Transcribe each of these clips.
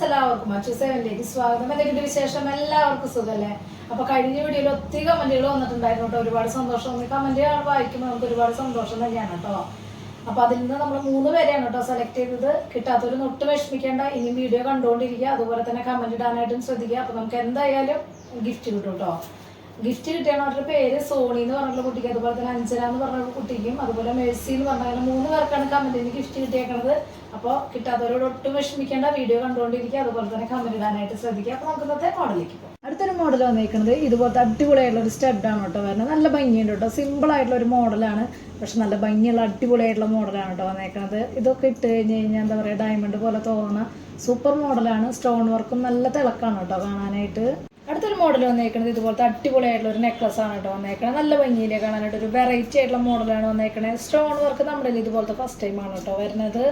Friends എല്ലാവർക്കും സേവനിലേക്ക് സ്വാഗതം. എന്തെങ്കിലും വിശേഷം? എല്ലാവർക്കും സുഖല്ലേ? അപ്പൊ കഴിഞ്ഞ വീഡിയോയിൽ ഒത്തിരി കമന്റുകൾ വന്നിട്ടുണ്ടായിരുന്നു കേട്ടോ. ഒരുപാട് സന്തോഷം. കമന്റ് വായിക്കുമ്പോൾ നമുക്ക് ഒരുപാട് സന്തോഷം തന്നെയാണ് കേട്ടോ. അപ്പൊ അതിൽ നിന്ന് നമ്മൾ മൂന്ന് പേരെയാണ് കേട്ടോ സെലക്ട് ചെയ്തത്. കിട്ടാത്തൊരു നൊട്ട് വിഷമിക്കേണ്ട. ഇനി വീഡിയോ കണ്ടുകൊണ്ടിരിക്കുക. അതുപോലെ തന്നെ കമന്റ് ഇടാനായിട്ടും ശ്രദ്ധിക്കുക. അപ്പൊ നമുക്ക് എന്തായാലും ഗിഫ്റ്റ് കിട്ടും കേട്ടോ. ഗിഫ്റ്റ് കിട്ടിയവരുടെ പേര് സോണി എന്ന് പറഞ്ഞ കുട്ടിക്ക് അതുപോലെ തന്നെ അഞ്ജന എന്ന് പറഞ്ഞ കുട്ടിക്കും അതുപോലെ മേഴ്സി എന്ന് പറഞ്ഞ മൂന്ന് പേർക്കാണ് കമന്റിന് ഗിഫ്റ്റ് കിട്ടിയേക്കുന്നത് അപ്പോൾ കിട്ടാത്തവരോട് ഒട്ടും വിഷമിക്കേണ്ട വീഡിയോ കണ്ടുകൊണ്ടിരിക്കുക അതുപോലെ തന്നെ കമന്റ് ഇടാനായിട്ട് ശ്രദ്ധിക്കുക. അപ്പോൾ നമുക്ക് ഇന്നത്തെ മോഡലിലേക്ക് പോകാം. അടുത്തൊരു മോഡൽ വന്നിരിക്കുന്നത് ഇതുപോലത്തെ അടിപൊളിയായിട്ടുള്ള ഒരു സ്റ്റെപ്പ് സ്റ്റഡാണ് കേട്ടോ വരുന്നത് നല്ല ഭംഗിയുണ്ട് കേട്ടോ സിമ്പിൾ ആയിട്ടുള്ള ഒരു മോഡലാണ് പക്ഷെ നല്ല ഭംഗിയുള്ള അടിപൊളിയായിട്ടുള്ള മോഡലാണ് കേട്ടോ വന്നേക്കുന്നത് ഇതൊക്കെ ഇട്ട് കഴിഞ്ഞ് കഴിഞ്ഞാൽ എന്താ പറയുക ഡയമണ്ട് പോലെ തോന്നുന്ന സൂപ്പർ മോഡലാണ് സ്റ്റോൺ വർക്കും നല്ല തിളക്കാണ് കേട്ടോ കാണാനായിട്ട്. മോഡൽ വന്നേക്കുന്നത് ഇതുപോലത്തെ അടിപൊളിയായിട്ടുള്ള ഒരു നെക്ലസ് ആണ് കേട്ടോ വന്നേക്കണത്. നല്ല ഭംഗിയിലെ കാണാനായിട്ട് ഒരു വെറൈറ്റി ആയിട്ടുള്ള മോഡലാണ് വന്നേക്കണത്. സ്റ്റോൺ വർക്ക് നമ്മുടെ ഇതുപോലത്തെ ഫസ്റ്റ് ടൈം ആണ് കേട്ടോ വരുന്നത്.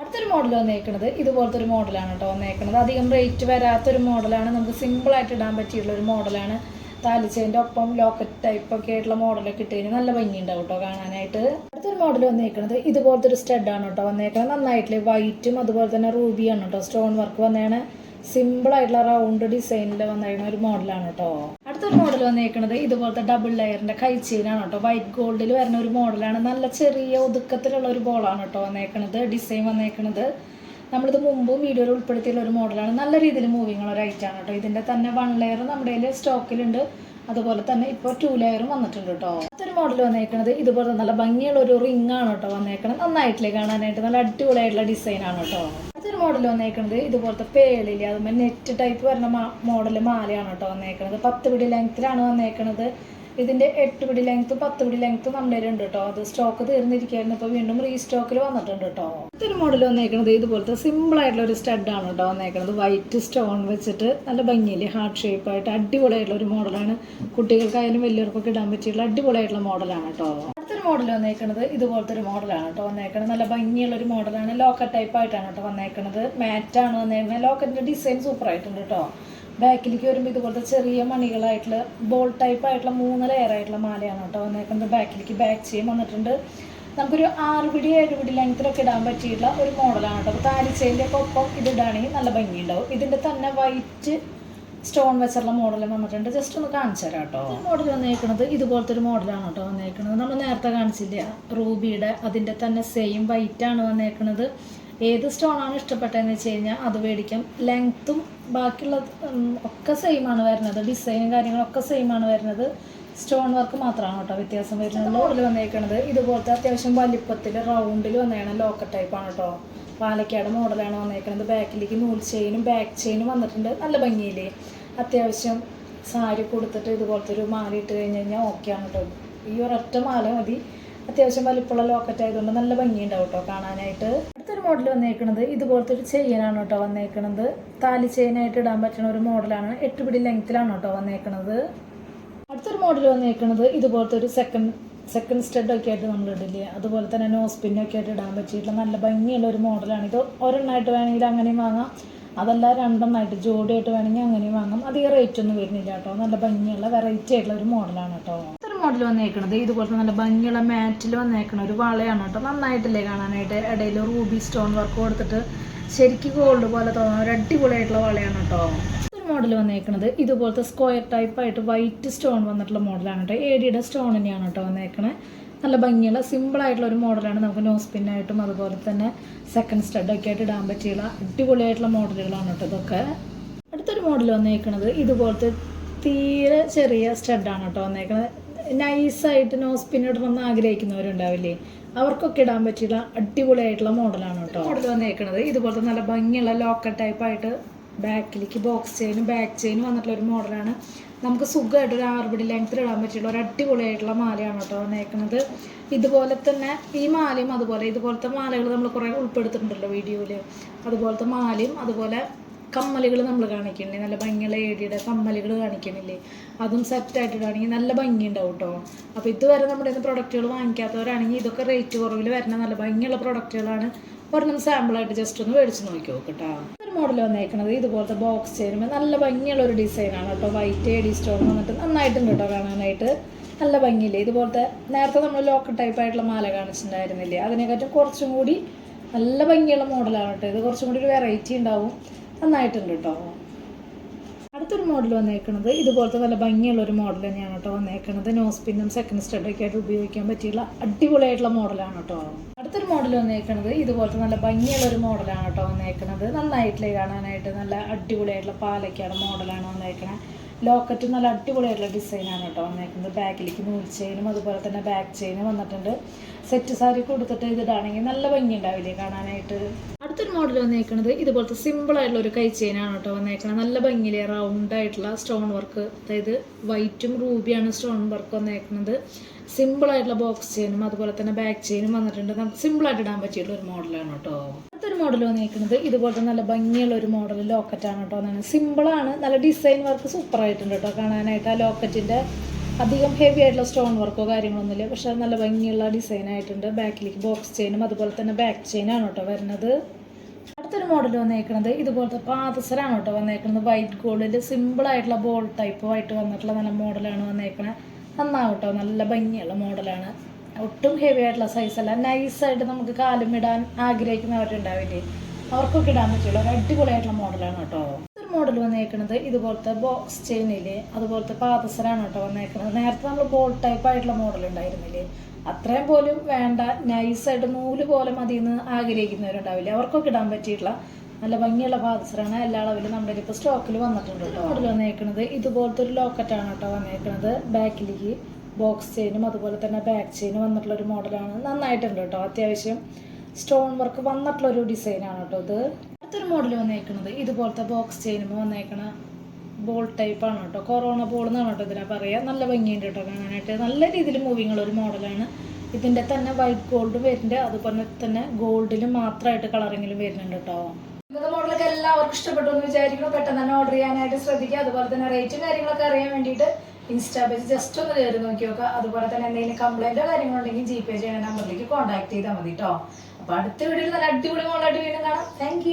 അടുത്തൊരു മോഡൽ വന്നേക്കുന്നത് ഇതുപോലത്തെ ഒരു മോഡലാണ് കേട്ടോ വന്നേക്കുന്നത് അധികം റേറ്റ് വരാത്തൊരു മോഡലാണ് നമുക്ക് സിമ്പിൾ ആയിട്ട് ഇടാൻ പറ്റിയിട്ടുള്ള ഒരു മോഡലാണ് താലിച്ചേന്റെ ഒപ്പം ലോക്കറ്റ് ടൈപ്പ് ഒക്കെ ആയിട്ടുള്ള മോഡലൊക്കെ ഇട്ട് കഴിഞ്ഞാൽ നല്ല ഭംഗിയുണ്ടാവും കേട്ടോ കാണാനായിട്ട്. അടുത്തൊരു മോഡൽ വന്നേക്കുന്നത് ഇതുപോലത്തെ ഒരു സ്റ്റഡാണ് കേട്ടോ വന്നേക്കുന്നത് നന്നായിട്ടുള്ള വൈറ്റും അതുപോലെ തന്നെ റൂബിയാണ് കേട്ടോ. സ്റ്റോൺ വർക്ക് വന്നേണ് സിമ്പിൾ ആയിട്ടുള്ള റൗണ്ട് ഡിസൈനിൽ വന്നേക്കുന്ന ഒരു മോഡലാണ് കേട്ടോ അടുത്തൊരു മോഡൽ വന്നിരിക്കുന്നത് ഇതുപോലത്തെ ഡബിൾ ലെയറിന്റെ കൈ ചെയിനാണ് കേട്ടോ വൈറ്റ് ഗോൾഡിൽ വരുന്ന ഒരു മോഡലാണ് നല്ല ചെറിയ ഒതുക്കത്തിലുള്ള ഒരു ബോളാണ് കേട്ടോ വന്നേക്കണത് ഡിസൈൻ വന്നേക്കണത് നമ്മളിത് മുമ്പും വീഡിയോയിൽ ഉൾപ്പെടുത്തിയുള്ള ഒരു മോഡലാണ് നല്ല രീതിയിൽ മൂവിങ് ഉള്ള ഒരു ഐറ്റാണ് കേട്ടോ ഇതിന്റെ തന്നെ വൺ ലെയർ നമ്മുടെ കയ്യിൽ സ്റ്റോക്കിലുണ്ട് അതുപോലെ തന്നെ ഇപ്പോൾ ടു ലെയറും വന്നിട്ടുണ്ട് കേട്ടോ അടുത്തൊരു മോഡൽ വന്നേക്കുന്നത് ഇതുപോലെ നല്ല ഭംഗിയുള്ള ഒരു റിംഗ് ആണ് കേട്ടോ വന്നേക്കണത് നന്നായിട്ടില്ലേ കാണാനായിട്ട്? നല്ല അടിപൊളിയായിട്ടുള്ള ഡിസൈനാണ് കേട്ടോ അടുത്തൊരു മോഡൽ വന്നേക്കുന്നത് ഇതുപോലത്തെ പേളിൽ അതുമ്പോൾ നെറ്റ് ടൈപ്പ് വരുന്ന മോഡൽ മാലയാണ് കേട്ടോ വന്നേക്കണത്. പത്ത് പിടി ലെങ്ത്തിലാണ് വന്നേക്കണത്. ഇതിന്റെ എട്ട് പിടി ലെങ്ത്ത് പത്ത് പിടി ലെങ്ത്ത് നമ്മുടെ ഉണ്ട് കേട്ടോ. അത് സ്റ്റോക്ക് തീർന്നിരിക്കുകയായിരുന്നു. ഇപ്പോൾ വീണ്ടും റീസ്റ്റോക്കിൽ വന്നിട്ടുണ്ട് കേട്ടോ. അടുത്തൊരു മോഡൽ വന്നേക്കണത്. ഇതുപോലത്തെ സിമ്പിൾ ആയിട്ടുള്ള ഒരു സ്റ്റഡ് ആണ് കേട്ടോ വന്നേക്കണത്. വൈറ്റ് സ്റ്റോൺ വെച്ചിട്ട് നല്ല ഭംഗിയിൽ ഹാർട്ട് ഷേപ്പ് ആയിട്ട് അടിപൊളിയായിട്ടുള്ള ഒരു മോഡലാണ് കുട്ടികൾക്കായാലും വലിയവർക്കൊക്കെ ഇടാൻ പറ്റിയുള്ള അടിപൊളിയായിട്ടുള്ള മോഡലാണ് കേട്ടോ. മോഡൽ വന്നേക്കണത് ഇതുപോലത്തെ ഒരു മോഡലാണ് കേട്ടോ വന്നേക്കണത്. നല്ല ഭംഗിയുള്ള ഒരു മോഡലാണ് ലോക്കറ്റ് ടൈപ്പ് ആയിട്ടാണ് കേട്ടോ വന്നേക്കണത്. മാറ്റാണ് വന്നേക്കുന്നത് ലോക്കറ്റിന്റെ ഡിസൈൻ സൂപ്പർ ആയിട്ടുണ്ട് കേട്ടോ ബാക്കിലേക്ക് വരുമ്പോൾ ഇതുപോലത്തെ ചെറിയ മണികളായിട്ടുള്ള ബോൾ ടൈപ്പ് ആയിട്ടുള്ള മൂന്ന് ലെയർ ആയിട്ടുള്ള മാലയാണ് കേട്ടോ വന്നേക്കുന്നത് ബാക്കിലേക്ക് ബാക്ക് ചെയിൻ വന്നിട്ടുണ്ട്. നമുക്കൊരു ആറ് പിടി ഏഴ് പിടി ലെങ്ത്തിലൊക്കെ ഇടാൻ പറ്റിയിട്ടുള്ള ഒരു മോഡലാണ് കേട്ടോ താലിച്ചേന്റെ ഒക്കെ ഒപ്പം ഇതിടാണെങ്കിൽ നല്ല ഭംഗിയുണ്ടാവും. ഇതിന്റെ തന്നെ വൈറ്റ് സ്റ്റോൺ വെച്ചുള്ള മോഡൽ വന്നിട്ടുണ്ട്. ജസ്റ്റ് ഒന്ന് കാണിച്ചു തരാം കേട്ടോ. മോഡൽ വന്നേക്കുന്നത് ഇതുപോലത്തെ ഒരു മോഡലാണ് കേട്ടോ വന്നേക്കുന്നത് നമ്മൾ നേരത്തെ കാണിച്ചില്ല റൂബിയുടെ അതിന്റെ തന്നെ സെയിം വൈറ്റ് ആണ് വന്നേക്കുന്നത് ഏത് സ്റ്റോൺ ആണ് ഇഷ്ടപ്പെട്ടതെന്ന് വെച്ച് കഴിഞ്ഞാൽ അത് മേടിക്കാം. ലെങ്ത്തും ബാക്കിയുള്ള ഒക്കെ സെയിം ആണ് വരുന്നത്. ഡിസൈനും കാര്യങ്ങളൊക്കെ സെയിം ആണ് വരുന്നത്. സ്റ്റോൺ വർക്ക് മാത്രമാണ് കേട്ടോ വ്യത്യാസം വരുന്നത്. മോഡൽ വന്നേക്കുന്നത് ഇതുപോലത്തെ അത്യാവശ്യം വലിപ്പത്തിൽ റൗണ്ടിൽ വന്നേക്കണ ലോക്കറ്റ് ടൈപ്പാണ് കേട്ടോ. പാലക്കാട് മോഡലാണ് വന്നേക്കുന്നത് ബാക്കിലേക്ക് നൂൽ ചെയിനും ബാക്ക് ചെയിനും വന്നിട്ടുണ്ട്. നല്ല ഭംഗിയില്ലേ? അത്യാവശ്യം സാരി കൊടുത്തിട്ട് ഇതുപോലത്തെ ഒരു മാല ഇട്ട് കഴിഞ്ഞ് കഴിഞ്ഞാൽ ഓക്കെ ആണ് കേട്ടോ ഈ ഒരൊറ്റ മാല മതി. അത്യാവശ്യം വലിപ്പമുള്ള ലോക്കറ്റ് ആയതുകൊണ്ട് നല്ല ഭംഗിയുണ്ടാവും കേട്ടോ കാണാനായിട്ട്. അടുത്തൊരു മോഡൽ വന്നേക്കുന്നത് ഇതുപോലത്തെ ഒരു ചെയിനാണ് കേട്ടോ വന്നേക്കുന്നത് താലി ചെയിനായിട്ട് ഇടാൻ പറ്റുന്ന ഒരു മോഡലാണ്. എട്ട് പിടി ലെങ്ത്തിലാണ് കേട്ടോ വന്നേക്കുന്നത് അടുത്തൊരു മോഡൽ വന്നേക്കുന്നത് ഇതുപോലത്തെ ഒരു സെക്കൻഡ് സെക്കൻഡ് സ്റ്റെഡ് ഒക്കെ ആയിട്ട് നമ്മൾ ഇടില്ലേ അതുപോലെ തന്നെ നോസ് പിന്നൊക്കെ ആയിട്ട് ഇടാൻ പറ്റിയിട്ടുള്ള നല്ല ഭംഗിയുള്ള ഒരു മോഡലാണ് ഇത് ഒരെണ്ണമായിട്ട് വേണമെങ്കിൽ അങ്ങനെയും വാങ്ങാം. അതല്ല രണ്ടെണ്ണമായിട്ട് ജോഡിയായിട്ട് വേണമെങ്കിൽ അങ്ങനെയും വാങ്ങാം. അധികം റേറ്റ് ഒന്നും വരുന്നില്ല കേട്ടോ. നല്ല ഭംഗിയുള്ള വെറൈറ്റി ആയിട്ടുള്ള ഒരു മോഡലാണ് കേട്ടോ. ഇത്ര മോഡൽ വന്നേക്കണത്. ഇതുപോലത്തെ നല്ല ഭംഗിയുള്ള മാറ്റിൽ വന്നേക്കണ ഒരു വളയാണ് കേട്ടോ. നന്നായിട്ടില്ലേ കാണാനായിട്ട്. ഇടയിൽ റൂബി സ്റ്റോൺ വർക്ക് കൊടുത്തിട്ട് ശരിക്കും ഗോൾഡ് പോലെ തോന്നുന്ന ഒരു അടിപൊളിയായിട്ടുള്ള വളയാണ് കേട്ടോ. മോഡൽ വന്നേക്കണത്. ഇതുപോലത്തെ സ്ക്വയർ ടൈപ്പ് ആയിട്ട് വൈറ്റ് സ്റ്റോൺ വന്നിട്ടുള്ള മോഡലാണ് കേട്ടോ ഏടിയുടെ സ്റ്റോൺ തന്നെയാണ് കേട്ടോ വന്നേക്കണേ. നല്ല ഭംഗിയുള്ള സിമ്പിൾ ആയിട്ടുള്ള ഒരു മോഡലാണ് നമുക്ക് നോസ് പിന്നായിട്ടും അതുപോലെ തന്നെ സെക്കൻഡ് സ്റ്റഡ് ഒക്കെ ആയിട്ട് ഇടാൻ പറ്റിയുള്ള അടിപൊളിയായിട്ടുള്ള മോഡലുകളാണ് കേട്ടോ ഇതൊക്കെ. അടുത്തൊരു മോഡൽ വന്നേക്കണത് ഇതുപോലത്തെ തീരെ ചെറിയ സ്റ്റഡാണ് കേട്ടോ വന്നേക്കുന്നത് നൈസായിട്ട് നോസ് പിൻ ഇടണമെന്ന് ആഗ്രഹിക്കുന്നവരുണ്ടാവില്ലേ? അവർക്കൊക്കെ ഇടാൻ പറ്റിയുള്ള അടിപൊളിയായിട്ടുള്ള മോഡലാണ് കേട്ടോ മോഡൽ വന്നേക്കുന്നത് ഇതുപോലത്തെ നല്ല ഭംഗിയുള്ള ലോക്കൽ ടൈപ്പ് ആയിട്ട് ബാക്കിലേക്ക് ബോക്സ് ചെയിനും ബാക്ക് ചെയിനും വന്നിട്ടുള്ള ഒരു മോഡലാണ്. നമുക്ക് സുഖമായിട്ട് ഒരു ആറുപടി ലെങ്ത്തിൽ ഇടാൻ പറ്റിയുള്ള ഒരു അടിപൊളിയായിട്ടുള്ള മാലയാണ് കേട്ടോ വന്നേക്കുന്നത് ഇതുപോലെ തന്നെ ഈ മാലയും അതുപോലെ ഇതുപോലത്തെ മാലകൾ നമ്മൾ കുറേ ഉൾപ്പെടുത്തിയിട്ടുണ്ടല്ലോ വീഡിയോയിൽ അതുപോലത്തെ മാലയും അതുപോലെ കമ്മലുകൾ നമ്മൾ കാണിക്കണില്ലേ? നല്ല ഭംഗിയുള്ള ഏടിയുടെ കമ്മലുകൾ കാണിക്കണില്ലേ? അതും സെറ്റായിട്ട് ഇടുകയാണെങ്കിൽ നല്ല ഭംഗി ഉണ്ടാവും കേട്ടോ. അപ്പോൾ ഇതുവരെ നമ്മുടെ പ്രൊഡക്റ്റുകൾ വാങ്ങിക്കാത്തവരാണെങ്കിൽ ഇതൊക്കെ റേറ്റ് കുറവിൽ വരുന്ന നല്ല ഭംഗിയുള്ള പ്രൊഡക്റ്റുകളാണ് ഒരെണ്ണം സാമ്പിളായിട്ട് ജസ്റ്റ് ഒന്ന് മേടിച്ച് നോക്കി നോക്കട്ടോ ഒരു മോഡൽ വന്നേക്കുന്നത് ഇതുപോലത്തെ ബോക്സ് ചെയ്യുമ്പോൾ നല്ല ഭംഗിയുള്ള ഒരു ഡിസൈനാണ് കേട്ടോ വൈറ്റ് എഡി സ്റ്റോൺ വന്നിട്ട് നന്നായിട്ടുണ്ട് കേട്ടോ കാണാനായിട്ട്. നല്ല ഭംഗിയില്ലേ? ഇതുപോലത്തെ നേരത്തെ നമ്മൾ ലോക്കൽ ടൈപ്പ് ആയിട്ടുള്ള മാല കാണിച്ചിട്ടുണ്ടായിരുന്നില്ലേ? അതിനെക്കാട്ടും കുറച്ചും കൂടി നല്ല ഭംഗിയുള്ള മോഡലാണ് കേട്ടോ ഇത്. കുറച്ചും കൂടി ഒരു വെറൈറ്റി ഉണ്ടാവും. നന്നായിട്ടുണ്ട് കേട്ടോ അടുത്തൊരു മോഡൽ വന്നേക്കുന്നത് ഇതുപോലത്തെ നല്ല ഭംഗിയുള്ള ഒരു മോഡൽ തന്നെയാണ് കേട്ടോ വന്നേക്കുന്നത് നോസ് പിന്നും സെക്കൻഡ് സ്റ്റഡൊക്കെ ആയിട്ട് ഉപയോഗിക്കാൻ പറ്റിയുള്ള അടിപൊളിയായിട്ടുള്ള മോഡലാണ് കേട്ടോ. അടുത്തൊരു മോഡൽ വന്നേക്കുന്നത് ഇതുപോലത്തെ നല്ല ഭംഗിയുള്ള ഒരു മോഡലാണ് കേട്ടോ വന്നേക്കുന്നത് നന്നായിട്ടില്ലേ കാണാനായിട്ട്? നല്ല അടിപൊളിയായിട്ടുള്ള പാലക്കാട് മോഡലാണ് വന്നേക്കുന്നത് ലോക്കറ്റ് നല്ല അടിപൊളിയായിട്ടുള്ള ഡിസൈനാണ് കേട്ടോ വന്നേക്കുന്നത് ബാക്കിലേക്ക് നൂൽ ചെയിനും അതുപോലെ തന്നെ ബാക്ക് ചെയിനും വന്നിട്ടുണ്ട്. സെറ്റ് സാരി കൊടുത്തിട്ട് ഇതിടാണെങ്കിൽ നല്ല ഭംഗി ഉണ്ടാവില്ലേ കാണാനായിട്ട്. അടുത്തൊരു മോഡൽ വന്നേക്കുന്നത് ഇതുപോലത്തെ സിമ്പിൾ ആയിട്ടുള്ള ഒരു കൈ ചെയിനാണ് കേട്ടോ വന്നേക്കുന്നത് നല്ല ഭംഗിയിലെ റൗണ്ട് ആയിട്ടുള്ള സ്റ്റോൺ വർക്ക് അതായത് വൈറ്റും റൂബിയാണ് സ്റ്റോൺ വർക്ക് വന്നേക്കുന്നത് സിമ്പിൾ ആയിട്ടുള്ള ബോക്സ് ചെയിനും അതുപോലെ തന്നെ ബാക്ക് ചെയിനും വന്നിട്ടുണ്ട്. നമുക്ക് സിമ്പിൾ ആയിട്ട് ഇടാൻ പറ്റിയിട്ടുള്ള ഒരു മോഡലാണ് കേട്ടോ. അടുത്തൊരു മോഡൽ വന്നേക്കുന്നത് ഇതുപോലത്തെ നല്ല ഭംഗിയുള്ള ഒരു മോഡൽ ലോക്കറ്റാണ് കേട്ടോ സിമ്പിളാണ് നല്ല ഡിസൈൻ വർക്ക് സൂപ്പർ ആയിട്ടുണ്ട് കേട്ടോ കാണാനായിട്ട്. ആ ലോക്കറ്റിന്റെ അധികം ഹെവി ആയിട്ടുള്ള സ്റ്റോൺ വർക്കോ കാര്യങ്ങളൊന്നുമില്ല പക്ഷെ നല്ല ഭംഗിയുള്ള ഡിസൈൻ ആയിട്ടുണ്ട്. ബാക്കിലേക്ക് ബോക്സ് ചെയിനും അതുപോലെ തന്നെ ബാക്ക് ചെയിനാണ് കേട്ടോ വരുന്നത്. അടുത്തൊരു മോഡൽ വന്നേക്കുന്നത് ഇതുപോലത്തെ പാദസരാണ് കേട്ടോ വന്നേക്കുന്നത് വൈറ്റ് ഗോൾഡിൽ സിമ്പിൾ ആയിട്ടുള്ള ബോൾ ടൈപ്പ് ആയിട്ട് വന്നിട്ടുള്ള നല്ല മോഡലാണ് വന്നേക്കണത് നന്നാവും കേട്ടോ. നല്ല ഭംഗിയുള്ള മോഡലാണ് ഒട്ടും ഹെവി ആയിട്ടുള്ള സൈസല്ല നൈസായിട്ട് നമുക്ക് കാലും ഇടാൻ ആഗ്രഹിക്കുന്നവരുണ്ടാവില്ലേ? അവർക്കൊക്കെ ഇടാൻ പറ്റുള്ള അടിപൊളിയായിട്ടുള്ള മോഡലാണ് കേട്ടോ. മോഡൽ വന്നേക്കുന്നത് ഇതുപോലത്തെ ബോക്സ് ചെയിനിൽ അതുപോലത്തെ പാദസരാണ് കേട്ടോ വന്നേക്കുന്നത് നേരത്തെ നമ്മൾ ബോൾ ടൈപ്പ് ആയിട്ടുള്ള മോഡൽ ഉണ്ടായിരുന്നില്ലേ? അത്രയും പോലും വേണ്ട നൈസായിട്ട് നൂൽ പോലെ മതി എന്ന് ആഗ്രഹിക്കുന്നവരുണ്ടാവില്ലേ? അവർക്കൊക്കെ ഇടാൻ പറ്റിയിട്ടുള്ള നല്ല ഭംഗിയുള്ള പാദസരാണ് എല്ലാ അളവിലും നമ്മുടെ ഇപ്പോൾ സ്റ്റോക്കിൽ വന്നിട്ടുണ്ട് കേട്ടോ. മോഡൽ വന്നേക്കുന്നത് ഇതുപോലത്തെ ഒരു ലോക്കറ്റാണ് കേട്ടോ വന്നേക്കുന്നത് ബാക്കിലേക്ക് ബോക്സ് ചെയിനും അതുപോലെ തന്നെ ബാക്ക് ചെയിനും വന്നിട്ടുള്ള ഒരു മോഡലാണ് നന്നായിട്ടുണ്ട് കേട്ടോ. അത്യാവശ്യം സ്റ്റോൺ വർക്ക് വന്നിട്ടുള്ള ഒരു ഡിസൈനാണ് കേട്ടോ ഇത്. അടുത്തൊരു മോഡൽ വന്നേക്കുന്നത് ഇതുപോലത്തെ ബോക്സ് ചെയിനും വന്നേക്കണ ബോൾ ടൈപ്പാണ് കേട്ടോ. കൊറോണ ബോൾ എന്നാണ് കേട്ടോ ഇതിനെ പറയുക നല്ല ഭംഗിയുണ്ട് കേട്ടോ കാണാനായിട്ട്. നല്ല രീതിയിൽ മൂവിങ് ഉള്ള ഒരു മോഡലാണ് ഇതിന്റെ തന്നെ വൈറ്റ് ഗോൾഡ് വരുന്നുണ്ട്. അതുപോലെ തന്നെ ഗോൾഡിൽ മാത്രമായിട്ട് കളറിങ്ങിലും വരുന്നുണ്ട് കേട്ടോ. ഇന്നത്തെ മോഡലൊക്കെ എല്ലാവർക്കും ഇഷ്ടപ്പെട്ടു എന്ന് വിചാരിക്കുന്നു. പെട്ടെന്ന് തന്നെ ഓർഡർ ചെയ്യാനായിട്ട് ശ്രദ്ധിക്കുക. അതുപോലെ തന്നെ റേറ്റും കാര്യങ്ങളൊക്കെ അറിയാൻ വേണ്ടിയിട്ട് ഇൻസ്റ്റാ പേജ് ജസ്റ്റ് ഒന്ന് കയറി നോക്കി നോക്കുക അതുപോലെ തന്നെ എന്തെങ്കിലും കംപ്ലൈന്റോ കാര്യങ്ങളുണ്ടെങ്കിൽ ജി പേ ചെയ്യുന്ന നമ്പറിലേക്ക് കോൺടാക്ട് ചെയ്താൽ മതി കേട്ടോ. അപ്പോൾ അടുത്ത വീഡിയോയിൽ നല്ല അടിപൊളി മോളായിട്ട് വീണ്ടും കാണാം. താങ്ക്